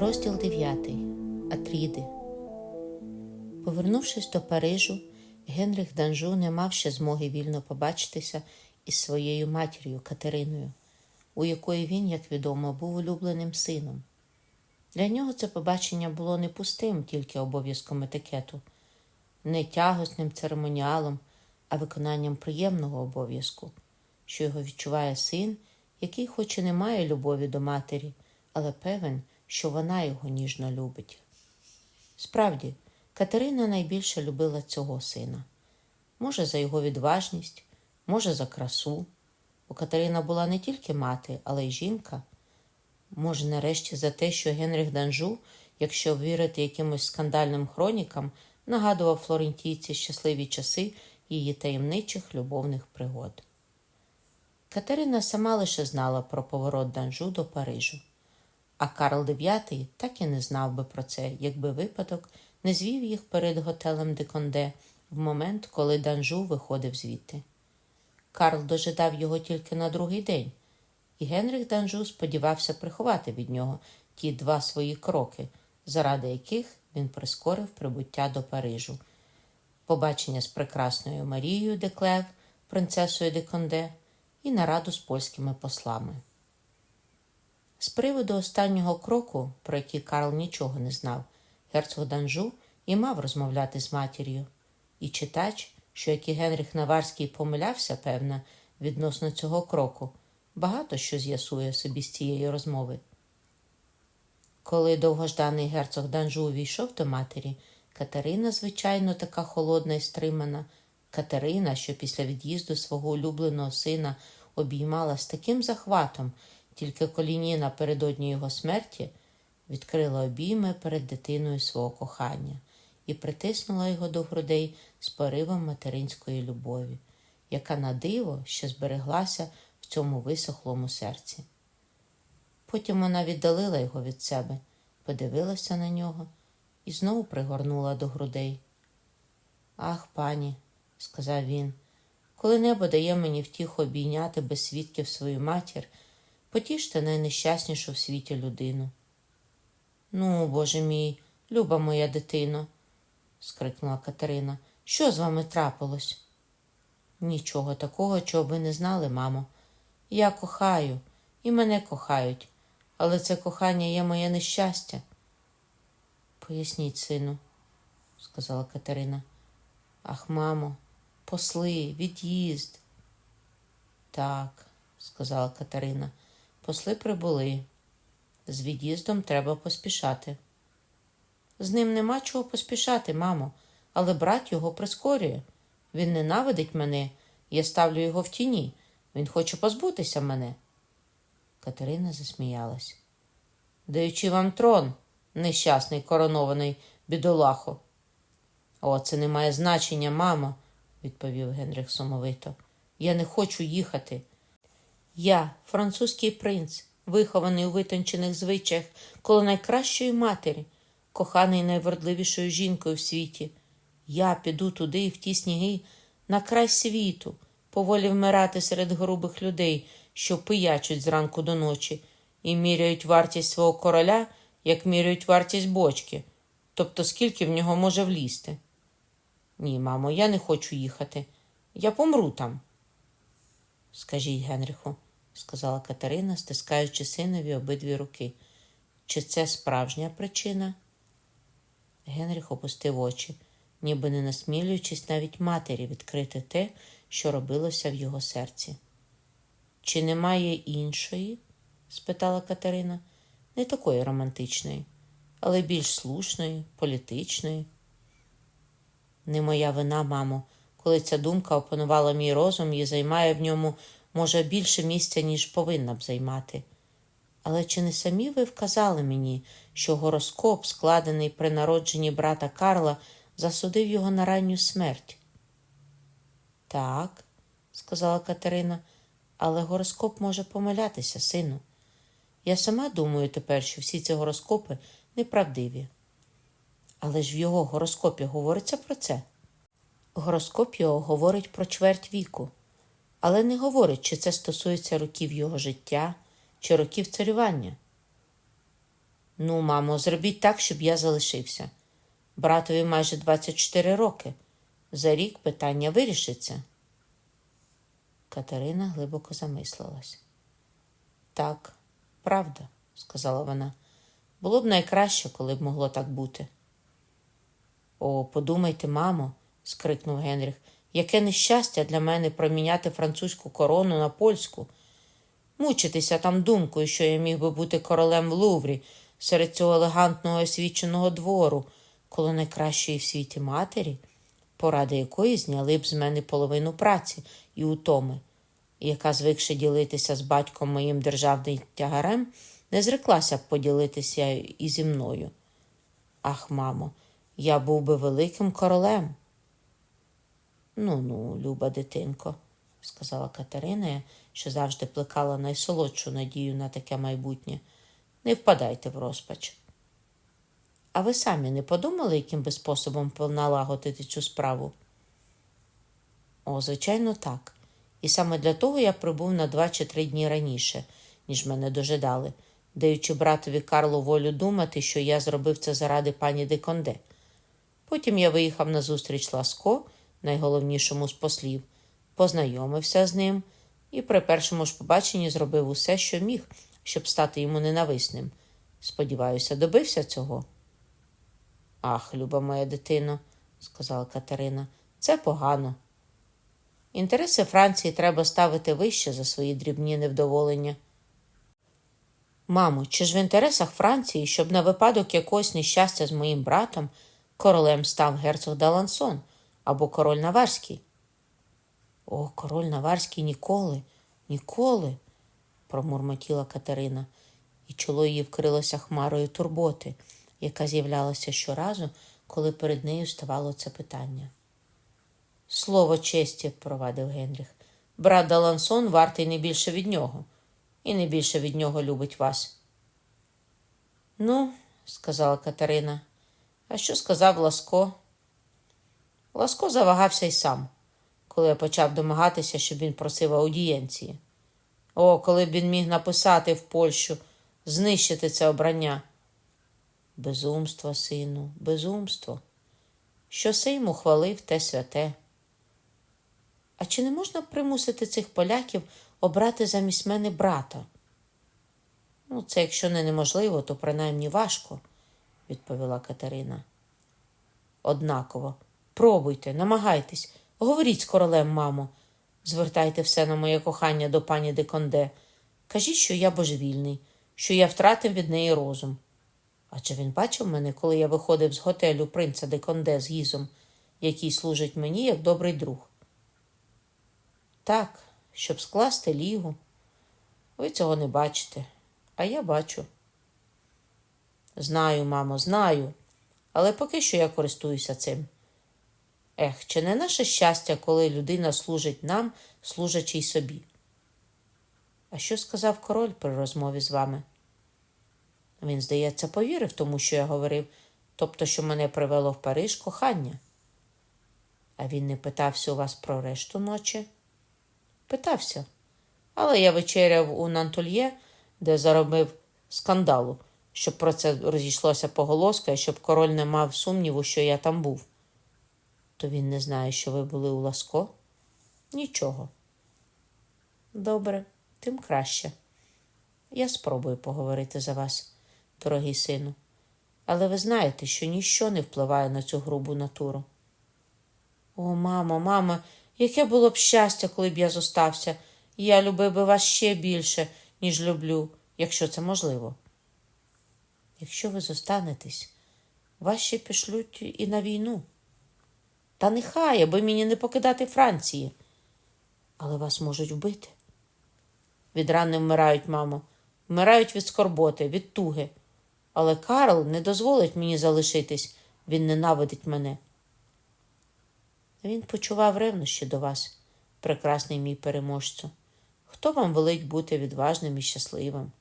Розділ 9. Атріди. Повернувшись до Парижу, Генріх Данжу не мав ще змоги вільно побачитися із своєю матір'ю Катериною, у якої він, як відомо, був улюбленим сином. Для нього це побачення було не пустим тільки обов'язком етикету, не тягосним церемоніалом, а виконанням приємного обов'язку, що його відчуває син, який, хоч і не має любові до матері, але певен, що вона його ніжно любить. Справді, Катерина найбільше любила цього сина. Може, за його відважність, може, за красу. Бо Катерина була не тільки мати, але й жінка. Може, нарешті за те, що Генріх Данжу, якщо вірити якимось скандальним хронікам, нагадував флорентійці щасливі часи її таємничих любовних пригод. Катерина сама лише знала про поворот Данжу до Парижу. А Карл IX так і не знав би про це, якби випадок не звів їх перед готелем Деконде в момент, коли Данжу виходив звідти. Карл дожидав його тільки на другий день, і Генріх Данжу сподівався приховати від нього ті два свої кроки, заради яких він прискорив прибуття до Парижу, побачення з прекрасною Марією де Клев, принцесою Деконде, і нараду з польськими послами. З приводу останнього кроку, про який Карл нічого не знав, герцог Данжу і мав розмовляти з матір'ю. І читач, що як і Генріх Наварський помилявся, певне, відносно цього кроку, багато що з'ясує собі з цієї розмови. Коли довгожданий герцог Данжу увійшов до матері, Катерина, звичайно, така холодна і стримана, Катерина, що після від'їзду свого улюбленого сина обіймала з таким захватом, тільки коліні напередодні його смерті, відкрила обійми перед дитиною свого кохання і притиснула його до грудей з поривом материнської любові, яка на диво ще збереглася в цьому висохлому серці. Потім вона віддалила його від себе, подивилася на нього і знову пригорнула до грудей. Ах, пані, сказав він, коли небо дає мені втіху обійняти без свідків свою матір, потіште найнещаснішу в світі людину. Ну, боже мій, люба моя дитино, скрикнула Катерина. Що з вами трапилось? Нічого такого, чого ви не знали, мамо. Я кохаю, і мене кохають, але це кохання є моє нещастя. Поясніть, сину, сказала Катерина. Ах, мамо, посли, від'їзд. Так, сказала Катерина, посли прибули. З від'їздом треба поспішати. З ним нема чого поспішати, мамо, але брат його прискорює. Він ненавидить мене, я ставлю його в тіні. Він хоче позбутися мене. Катерина засміялась. Даючи вам трон, нещасний коронований бідолахо. О, це не має значення, мамо, відповів Генрих сумовито. Я не хочу їхати. Я, французький принц, вихований у витончених звичаях, коло найкращої матері, коханий найвродливішою жінкою в світі. Я піду туди, в ті сніги, на край світу, поволі вмирати серед грубих людей, що пиячуть зранку до ночі, і міряють вартість свого короля, як міряють вартість бочки, тобто скільки в нього може влізти. Ні, мамо, я не хочу їхати. Я помру там. Скажіть, Генриху, сказала Катерина, стискаючи синові обидві руки. Чи це справжня причина? Генріх опустив очі, ніби не насмілюючись навіть матері відкрити те, що робилося в його серці. Чи немає іншої? спитала Катерина, не такої романтичної, але більш слушної, політичної. Не моя вина, мамо, коли ця думка опанувала мій розум і займає в ньому, може, більше місця, ніж повинна б займати. Але чи не самі ви вказали мені, що гороскоп, складений при народженні брата Карла, засудив його на ранню смерть? Так, сказала Катерина, але гороскоп може помилятися, сину. Я сама думаю тепер, що всі ці гороскопи неправдиві. Але ж в його гороскопі говориться про це. Гороскоп його говорить про чверть віку, але не говорить, чи це стосується років його життя, чи років царювання. Ну, мамо, зробіть так, щоб я залишився. Братові майже 24 роки. За рік питання вирішиться. Катерина глибоко замислилась. Так, правда, сказала вона. Було б найкраще, коли б могло так бути. О, подумайте, мамо, скрикнув Генріх, яке нещастя для мене проміняти французьку корону на польську. Мучитися там думкою, що я міг би бути королем в Луврі серед цього елегантного освіченого двору, коло найкращої в світі матері, поради якої зняли б з мене половину праці і утоми, яка, звикши ділитися з батьком моїм державним тягарем, не зреклася б поділитися і зі мною. Ах, мамо, я був би великим королем. Ну, ну, люба дитинко, сказала Катерина, що завжди плекала найсолодшу надію на таке майбутнє. Не впадайте в розпач. А ви самі не подумали, яким би способом налагодити цю справу? О, звичайно, так. І саме для того я прибув на два чи три дні раніше, ніж мене дожидали, даючи братові Карлу волю думати, що я зробив це заради пані Деконде. Потім я виїхав на зустріч Ласко, найголовнішому з послів, познайомився з ним і при першому ж побаченні зробив усе, що міг, щоб стати йому ненависним. Сподіваюся, добився цього. Ах, люба моя дитино, сказала Катерина, це погано. Інтереси Франції треба ставити вище за свої дрібні невдоволення. Мамо, чи ж в інтересах Франції, щоб на випадок якогось нещастя з моїм братом королем став герцог Далансон або король Наварський? О, король Наварський ніколи, ніколи, промурмотіла Катерина, і чоло її вкрилося хмарою турботи, яка з'являлася щоразу, коли перед нею ставало це питання. Слово честі, провадив Генріх. Брат Далансон вартий не більше від нього, і не більше від нього любить вас. Ну, сказала Катерина, а що сказав Ласко? Ласко завагався й сам, коли я почав домагатися, щоб він просив аудієнції. О, коли б він міг написати в Польщу, знищити це обрання. Безумство, сину, безумство. Що Сейм ухвалив те святе. А чи не можна примусити цих поляків обрати замість мене брата? Ну, це якщо не неможливо, то принаймні важко, відповіла Катерина. Однаково, пробуйте, намагайтесь, говоріть з королем, мамо, звертайте все на моє кохання до пані Деконде. Кажіть, що я божевільний, що я втратив від неї розум. А чи він бачив мене, коли я виходив з готелю принца Деконде з гізом, який служить мені як добрий друг? Так, щоб скласти лігу. Ви цього не бачите, а я бачу. Знаю, мамо, знаю, але поки що я користуюся цим. Ех, чи не наше щастя, коли людина служить нам, служачи й собі? А що сказав король при розмові з вами? Він, здається, повірив тому, що я говорив, тобто, що мене привело в Париж кохання. А він не питався у вас про решту ночі? Питався. Але я вечеряв у Нантольє, де заробив скандалу, щоб про це розійшлося поголоска і щоб король не мав сумніву, що я там був. То він не знає, що ви були у Ласко? Нічого. Добре, тим краще. Я спробую поговорити за вас, дорогий сину. Але ви знаєте, що ніщо не впливає на цю грубу натуру. О, мамо, мамо, яке було б щастя, коли б я зостався. Я любив би вас ще більше, ніж люблю, якщо це можливо. Якщо ви зостанетесь, вас ще пішлють і на війну. Та нехай, аби мені не покидати Франції. Але вас можуть вбити. Від рани вмирають, мамо, вмирають від скорботи, від туги. Але Карл не дозволить мені залишитись, він ненавидить мене. Він почував ревнощі до вас, прекрасний мій переможцю. Хто вам велить бути відважним і щасливим?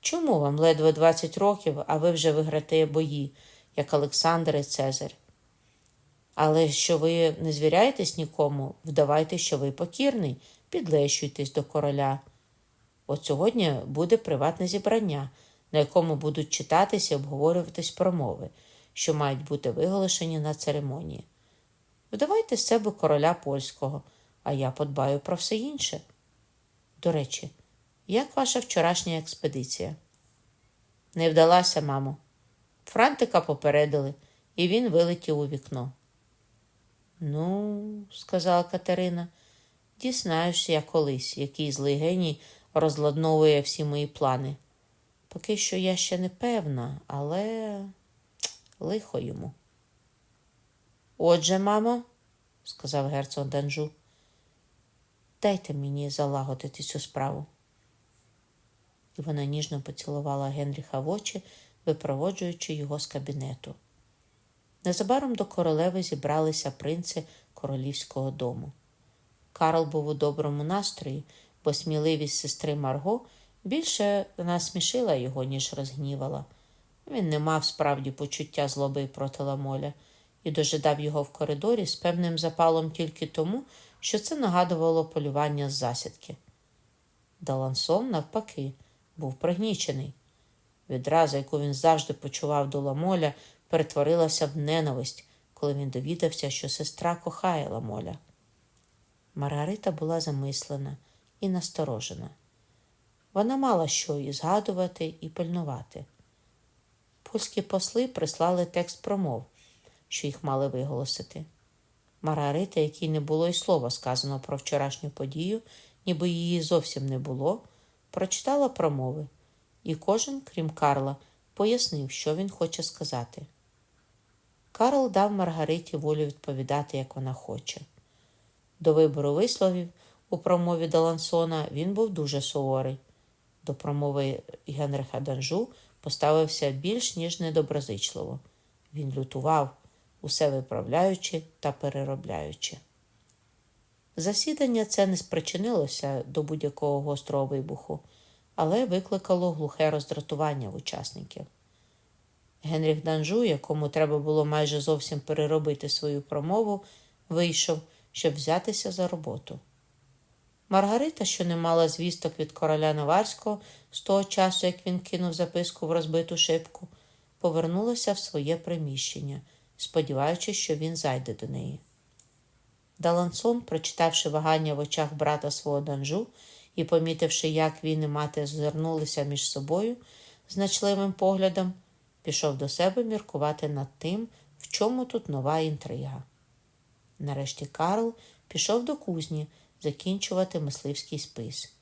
Чому вам ледве 20 років, а ви вже виграте бої, як Олександр і Цезарь? Але що ви не звіряєтесь нікому, вдавайте, що ви покірний, підлещуйтесь до короля. От сьогодні буде приватне зібрання, на якому будуть читатися і обговорюватись промови, що мають бути виголошені на церемонії. Видавайте з себе короля польського, а я подбаю про все інше. До речі, як ваша вчорашня експедиція? Не вдалася, мамо. Франтика попередили, і він вилетів у вікно. Ну, сказала Катерина, дізнаюся я колись, який злий геній розладновує всі мої плани. Поки що я ще не певна, але лихо йому. Отже, мамо, сказав герцог Данжу, дайте мені залагодити цю справу. І вона ніжно поцілувала Генріха в очі, випроводжуючи його з кабінету. Незабаром до королеви зібралися принци королівського дому. Карл був у доброму настрої, бо сміливість сестри Марго більше насмішила його, ніж розгнівала. Він не мав справді почуття злоби проти ламоля і дожидав його в коридорі з певним запалом тільки тому, що це нагадувало полювання з засідки. Далансон, навпаки, був пригнічений. Відразу, яку він завжди почував до ламоля, перетворилася в ненависть, коли він довідався, що сестра кохає ламоля. Маргарита була замислена і насторожена. Вона мала що і згадувати, і пильнувати. Польські посли прислали текст промов, що їх мали виголосити. Маргарита, якій не було й слова сказано про вчорашню подію, ніби її зовсім не було, прочитала промови, і кожен, крім Карла, пояснив, що він хоче сказати. Карл дав Маргариті волю відповідати, як вона хоче. До вибору висловів у промові Далансона він був дуже суворий. До промови Генриха Данжу поставився більш ніж недоброзичливо. Він лютував, усе виправляючи та переробляючи. Засідання це не спричинилося до будь-якого гострого вибуху, але викликало глухе роздратування в учасників. Генріх Данжу, якому треба було майже зовсім переробити свою промову, вийшов, щоб взятися за роботу. Маргарита, що не мала звісток від короля Наварського з того часу, як він кинув записку в розбиту шибку, повернулася в своє приміщення, сподіваючись, що він зайде до неї. Далансон, прочитавши вагання в очах брата свого данжу і помітивши, як він і мати звернулися між собою значливим поглядом, пішов до себе міркувати над тим, в чому тут нова інтрига. Нарешті Карл пішов до кузні закінчувати мисливський спис,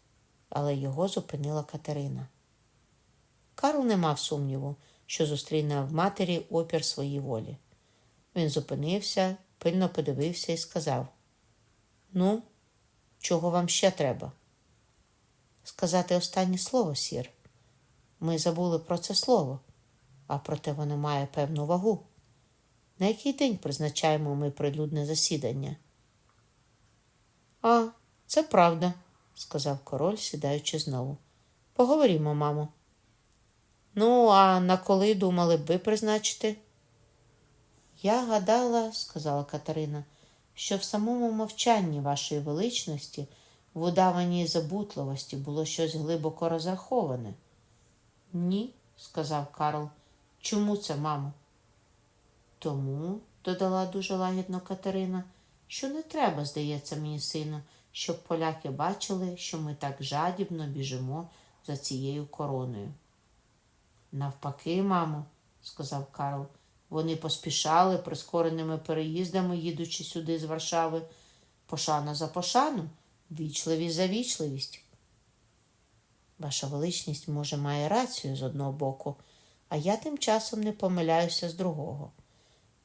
але його зупинила Катерина. Карл не мав сумніву, що зустріне в матері опір своїй волі. Він зупинився, пильно подивився і сказав: Ну, чого вам ще треба? Сказати останнє слово, сір. Ми забули про це слово, а проте воно має певну вагу. На який день призначаємо ми прилюдне засідання? А, це правда, сказав король, сідаючи знову. Поговоримо, мамо. Ну, а на коли думали б ви призначити? Я гадала, сказала Катерина, що в самому мовчанні вашої величності, в удаваній забутливості було щось глибоко розраховане. Ні, сказав Карл. Чому це, мамо? Тому, додала дуже лагідно Катерина, що не треба, здається мені, сину, щоб поляки бачили, що ми так жадібно біжимо за цією короною. Навпаки, мамо, сказав Карл, вони поспішали прискореними переїздами, їдучи сюди з Варшави, пошана за пошану, вічливість за вічливість. Ваша величність, може, має рацію з одного боку, а я тим часом не помиляюся з другого.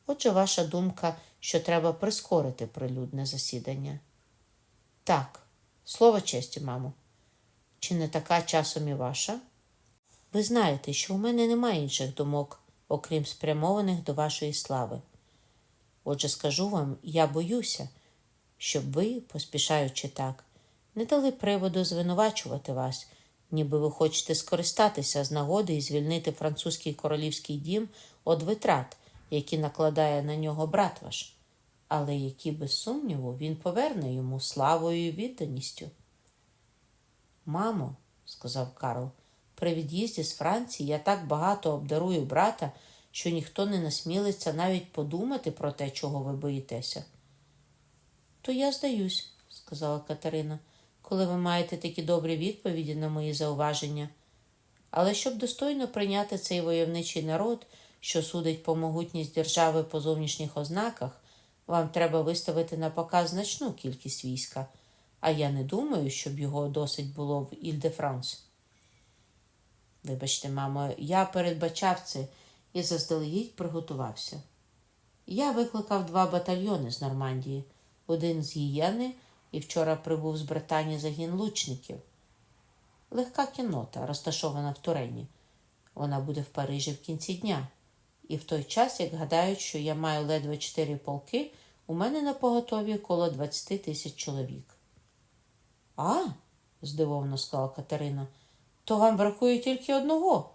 Отже, ваша думка, що треба прискорити прилюдне засідання. Так, слово честі, мамо. Чи не така часом і ваша? Ви знаєте, що у мене немає інших думок, окрім спрямованих до вашої слави. Отже, скажу вам, я боюся, щоб ви, поспішаючи так, не дали приводу звинувачувати вас, ніби ви хочете скористатися з нагоди і звільнити французький королівський дім від витрат, які накладає на нього брат ваш, але які, без сумніву, він поверне йому славою і відданістю. Мамо, сказав Карл, При від'їзді з Франції я так багато обдарую брата, що ніхто не насмілиться навіть подумати про те, чого ви боїтеся. То я здаюсь, сказала Катерина, коли ви маєте такі добрі відповіді на мої зауваження. Але щоб достойно прийняти цей войовничий народ, що судить по могутність держави по зовнішніх ознаках, вам треба виставити на показ значну кількість війська, а я не думаю, щоб його досить було в Іль-де-Франс. Вибачте, мамо, я передбачав це і заздалегідь приготувався. Я викликав два батальйони з Нормандії, один з Гієни і вчора прибув з Британії загін лучників. Легка кіннота, розташована в Турені. Вона буде в Парижі в кінці дня. І в той час, як гадають, що я маю ледве чотири полки, у мене на поготові коло 20 тисяч чоловік. А, здивовано сказала Катерина, то вам бракує тільки одного,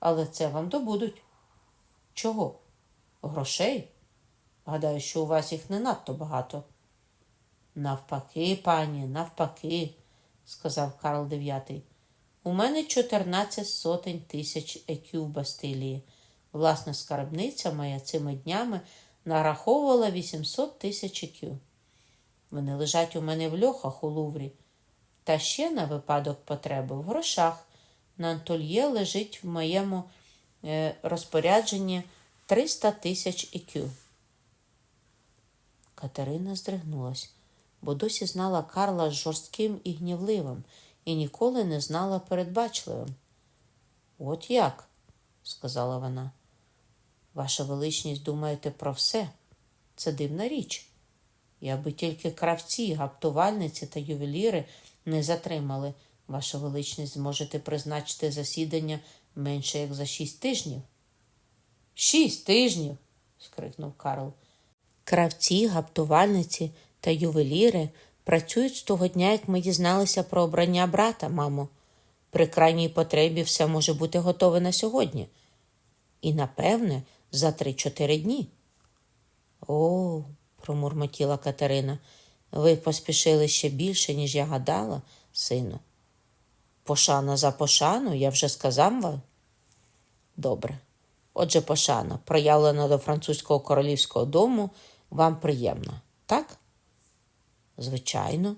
але це вам добудуть. Чого? Грошей? Гадаю, що у вас їх не надто багато. Навпаки, пані, навпаки, сказав Карл IX. У мене 14 сотень тисяч екю в Бастилії. Власна скарбниця моя цими днями нараховувала 800 тисяч екю. Вони лежать у мене в льохах у Луврі. Та ще на випадок потреби в грошах. На Антольє лежить в моєму е, розпорядженні 300 тисяч екю. Катерина здригнулась, бо досі знала Карла жорстким і гнівливим і ніколи не знала передбачливим. От як, сказала вона. Ваша величність думаєте про все. Це дивна річ. І аби тільки кравці, гаптувальниці та ювеліри не затримали, ваша величність зможете призначити засідання менше як за шість тижнів. Шість тижнів. скрикнув Карл. Кравці, гаптувальниці та ювеліри працюють з того дня, як ми дізналися про обрання брата, мамо. При крайній потребі все може бути готове на сьогодні. І, напевне, за три-чотири дні. О, промурмотіла Катерина, ви поспішили ще більше, ніж я гадала, сину. Пошана за пошану, я вже сказав вам. Добре. Отже, пошана, проявлена до французького королівського дому, вам приємна, так? Звичайно.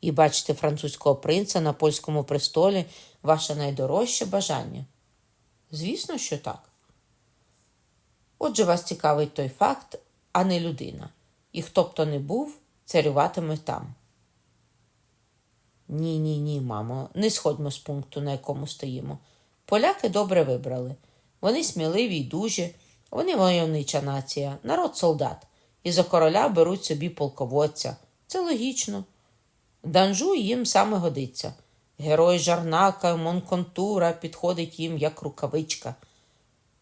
І бачите французького принца на польському престолі ваше найдорожче бажання? Звісно, що так. Отже, вас цікавить той факт, а не людина. І хто б то не був, царюватиме там. Ні, ні, ні, мамо, не сходьмо з пункту, на якому стоїмо. Поляки добре вибрали. Вони сміливі й дужі, вони войовнича нація, народ солдат, і за короля беруть собі полководця. Це логічно. Данжу їм саме годиться. Герой Жарнака, Монконтура підходить їм як рукавичка.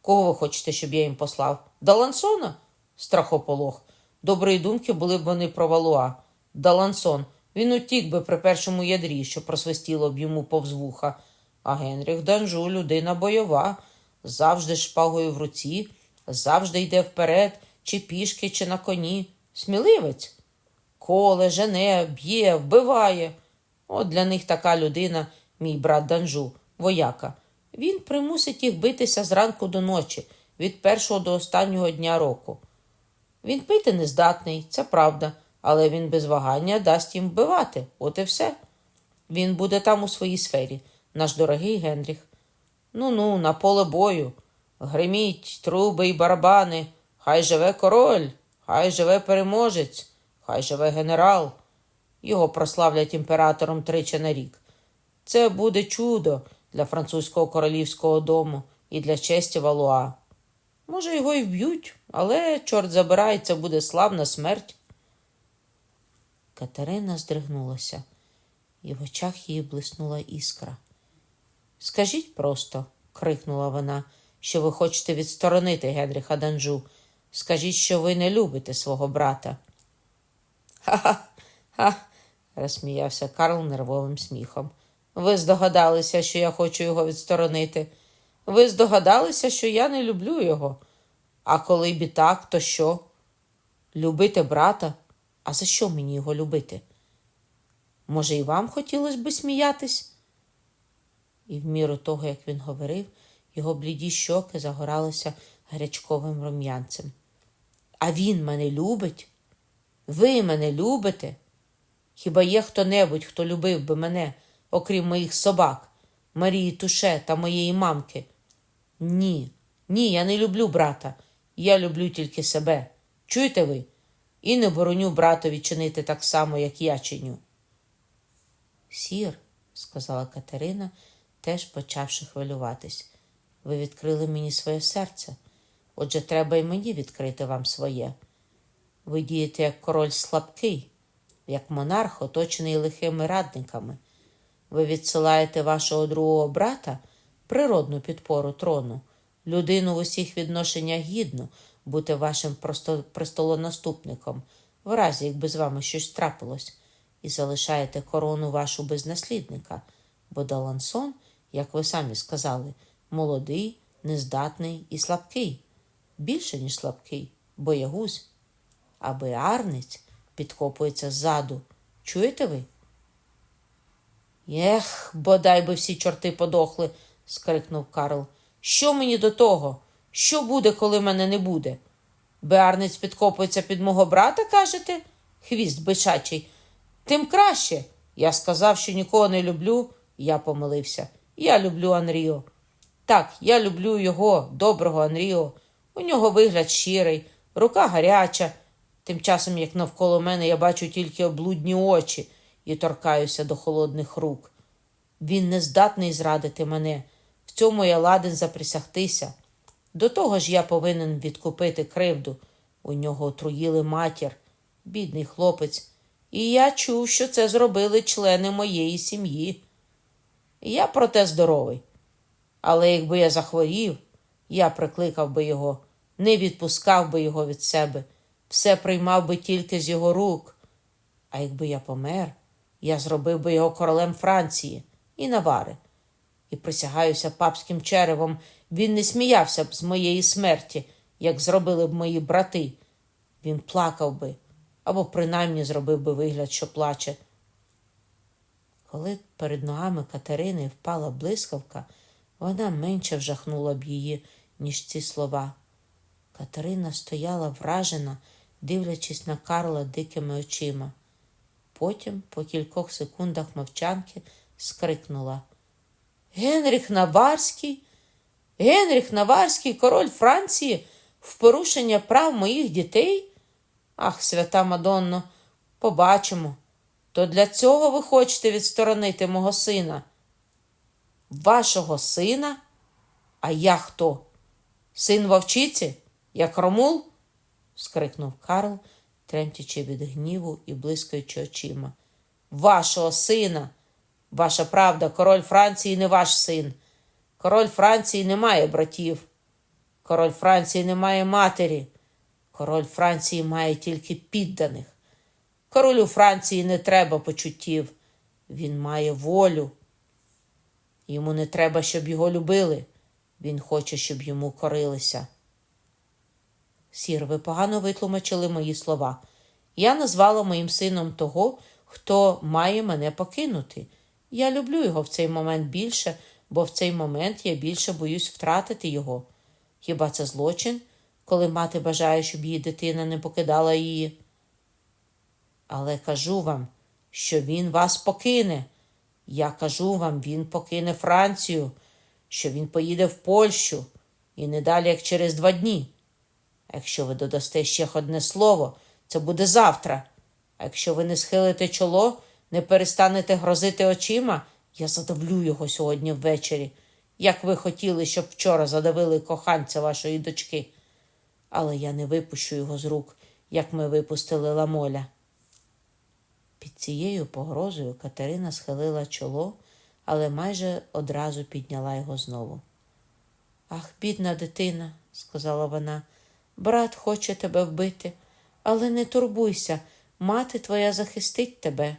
Кого ви хочете, щоб я їм послав? Далансона? Страхополох. Доброї думки були б вони про Валуа. Далансон. Він утік би при першому ядрі, що просвистіло б йому повз вуха. А Генріх Данжу людина бойова, завжди шпагою в руці, завжди йде вперед, чи пішки, чи на коні. Сміливець. Коле, жене, б'є, вбиває. От для них така людина, мій брат Данжу, вояка. Він примусить їх битися зранку до ночі, від першого до останнього дня року. Він пити не здатний, це правда, але він без вагання дасть їм вбивати, от і все. Він буде там у своїй сфері, наш дорогий Генріх. Ну ну, на поле бою. Гриміть, труби й барабани. Хай живе король, хай живе переможець, хай живе генерал. Його прославлять імператором тричі на рік. Це буде чудо для французького королівського дому і для честі Валуа. Може, його і вб'ють, але, чорт забирай, це буде славна смерть. Катерина здригнулася, і в очах її блиснула іскра. Скажіть просто, крикнула вона, що ви хочете відсторонити Генріха Данжу. Скажіть, що ви не любите свого брата. Ха-ха, ха, розсміявся Карл нервовим сміхом. Ви здогадалися, що я хочу його відсторонити. Ви здогадалися, що я не люблю його. А коли б і так, то що? Любити брата? А за що мені його любити? Може, і вам хотілося би сміятись? і в міру того, як він говорив, його бліді щоки загоралися гарячковим рум'янцем. А він мене любить? Ви мене любите? Хіба є хто-небудь, хто любив би мене, окрім моїх собак, Марії Туше та моєї мамки? Ні, ні, я не люблю брата. Я люблю тільки себе. Чуєте ви? І не бороню братові чинити так само, як я чиню. Сір, сказала Катерина, теж почавши хвилюватись. Ви відкрили мені своє серце. Отже, треба й мені відкрити вам своє. Ви дієте як король слабкий, як монарх, оточений лихими радниками. Ви відсилаєте вашого другого брата природну підпору трону, людину в усіх відношеннях гідну бути вашим престолонаступником, в разі, якби з вами щось трапилось, і залишаєте корону вашу без наслідника, бо Далансон, як ви самі сказали, молодий, нездатний і слабкий, більше, ніж слабкий, боягуз. А Беарниць підкопується ззаду. Чуєте ви? Ех, бодай би всі чорти подохли, скрикнув Карл. Що мені до того? Що буде, коли мене не буде? Беарниць підкопується під мого брата, кажете? Хвіст бичачий. Тим краще. Я сказав, що нікого не люблю. Я помилився. Я люблю Анріо. Так, я люблю його, доброго Анріо. У нього вигляд щирий, рука гаряча. Тим часом, як навколо мене, я бачу тільки облудні очі і торкаюся до холодних рук. Він не здатний зрадити мене. В цьому я ладен заприсягтися. До того ж я повинен відкупити кривду. У нього отруїли матір, бідний хлопець. І я чув, що це зробили члени моєї сім'ї. Я проте здоровий. Але якби я захворів, я прикликав би його, не відпускав би його від себе, все приймав би тільки з його рук. А якби я помер, я зробив би його королем Франції і Навари. І присягаюся папським черевом, він не сміявся б з моєї смерті, як зробили б мої брати. Він плакав би або принаймні зробив би вигляд, що плаче. Коли перед ногами Катерини впала блискавка, вона менше вжахнула б її, ніж ці слова. Катерина стояла вражена, дивлячись на Карла дикими очима. Потім, по кількох секундах мовчанки, скрикнула Генріх Наварський, Генріх Наварський, король Франції, в порушення прав моїх дітей? Ах, свята Мадонно, побачимо. То для цього ви хочете відсторонити мого сина? Вашого сина? А я хто? Син вовчиці? Як Ромул? Скрикнув Карл, тремтячи від гніву і блискаючи очима. Вашого сина. Ваша правда, король Франції не ваш син. Король Франції не має братів. Король Франції не має матері. Король Франції має тільки підданих. Королю Франції не треба почуттів. Він має волю. Йому не треба, щоб його любили. Він хоче, щоб йому корилися. Сір, ви погано витлумачили мої слова. Я назвала моїм сином того, хто має мене покинути. Я люблю його в цей момент більше, бо в цей момент я більше боюсь втратити його. Хіба це злочин, коли мати бажає, щоб її дитина не покидала її? Але кажу вам, що він вас покине. Я кажу вам, він покине Францію, що він поїде в Польщу і не далі, як через два дні. Якщо ви додасте ще одне слово, це буде завтра. А якщо ви не схилите чоло, не перестанете грозити очима, я задавлю його сьогодні ввечері, як ви хотіли, щоб вчора задавили коханця вашої дочки. Але я не випущу його з рук, як ми випустили ламоля. Під цією погрозою Катерина схилила чоло, але майже одразу підняла його знову. Ах, бідна дитина, сказала вона, брат хоче тебе вбити, але не турбуйся, мати твоя захистить тебе.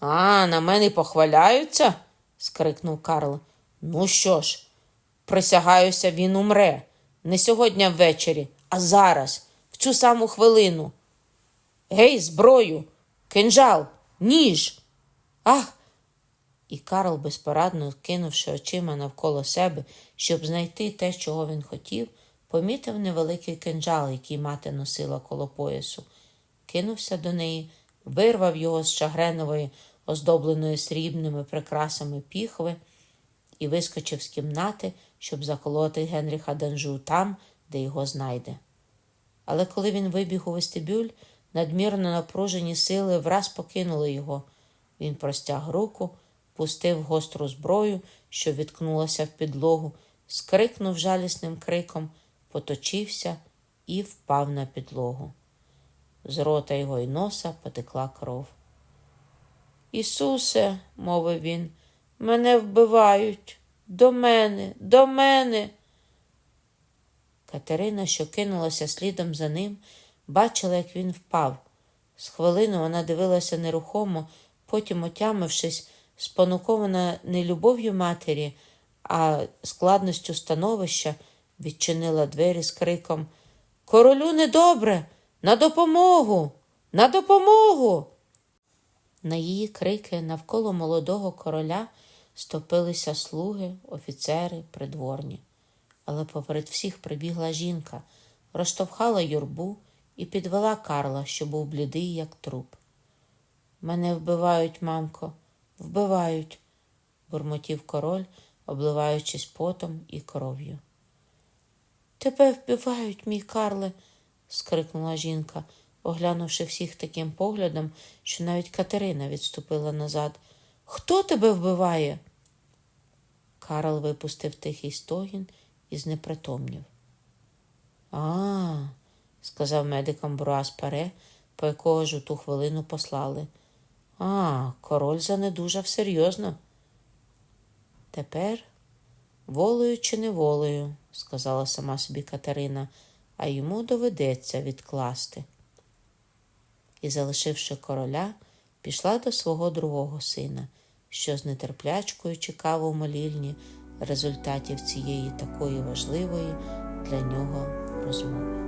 А, на мене похваляються? скрикнув Карл. Ну що ж, присягаюся, він умре. Не сьогодні ввечері, а зараз, в цю саму хвилину. Гей, зброю, кинжал, ніж. Ах, І Карл, безпорадно кинувши очима навколо себе, щоб знайти те, чого він хотів, помітив невеликий кинджал, який мати носила коло поясу, кинувся до неї, вирвав його з шагренової, оздобленої срібними прикрасами піхви, і вискочив з кімнати, щоб заколоти Генріха Данжу там, де його знайде. Але коли він вибіг у вестибюль, надмірно напружені сили враз покинули його. Він простяг руку, пустив гостру зброю, що відкнулася в підлогу, скрикнув жалісним криком, поточився і впав на підлогу. З рота його й носа потекла кров. Ісусе, мовив він, мене вбивають. До мене, до мене. Катерина, що кинулася слідом за ним, бачила, як він впав. З хвилину вона дивилася нерухомо, потім, отямившись, спонукована не любов'ю матері, а складністю становища, відчинила двері з криком Королю недобре! На допомогу! На допомогу! На її крики навколо молодого короля стопилися слуги, офіцери, придворні. Але поперед всіх прибігла жінка, розштовхала юрбу і підвела Карла, що був блідий, як труп. Мене вбивають, мамко, вбивають, бурмотів король, обливаючись потом і кров'ю. Тебе вбивають, мій Карле, скрикнула жінка, оглянувши всіх таким поглядом, що навіть Катерина відступила назад. Хто тебе вбиває? Карл випустив тихий стогін і знепритомнів. А, сказав медикам Бруас Паре, по якого ж у ту хвилину послали. А, король занедужав серйозно. Тепер, волею чи не волею, сказала сама собі Катерина, а йому доведеться відкласти. І, залишивши короля, пішла до свого другого сина, що з нетерплячкою чекав у молільні результатів цієї такої важливої для нього розмови.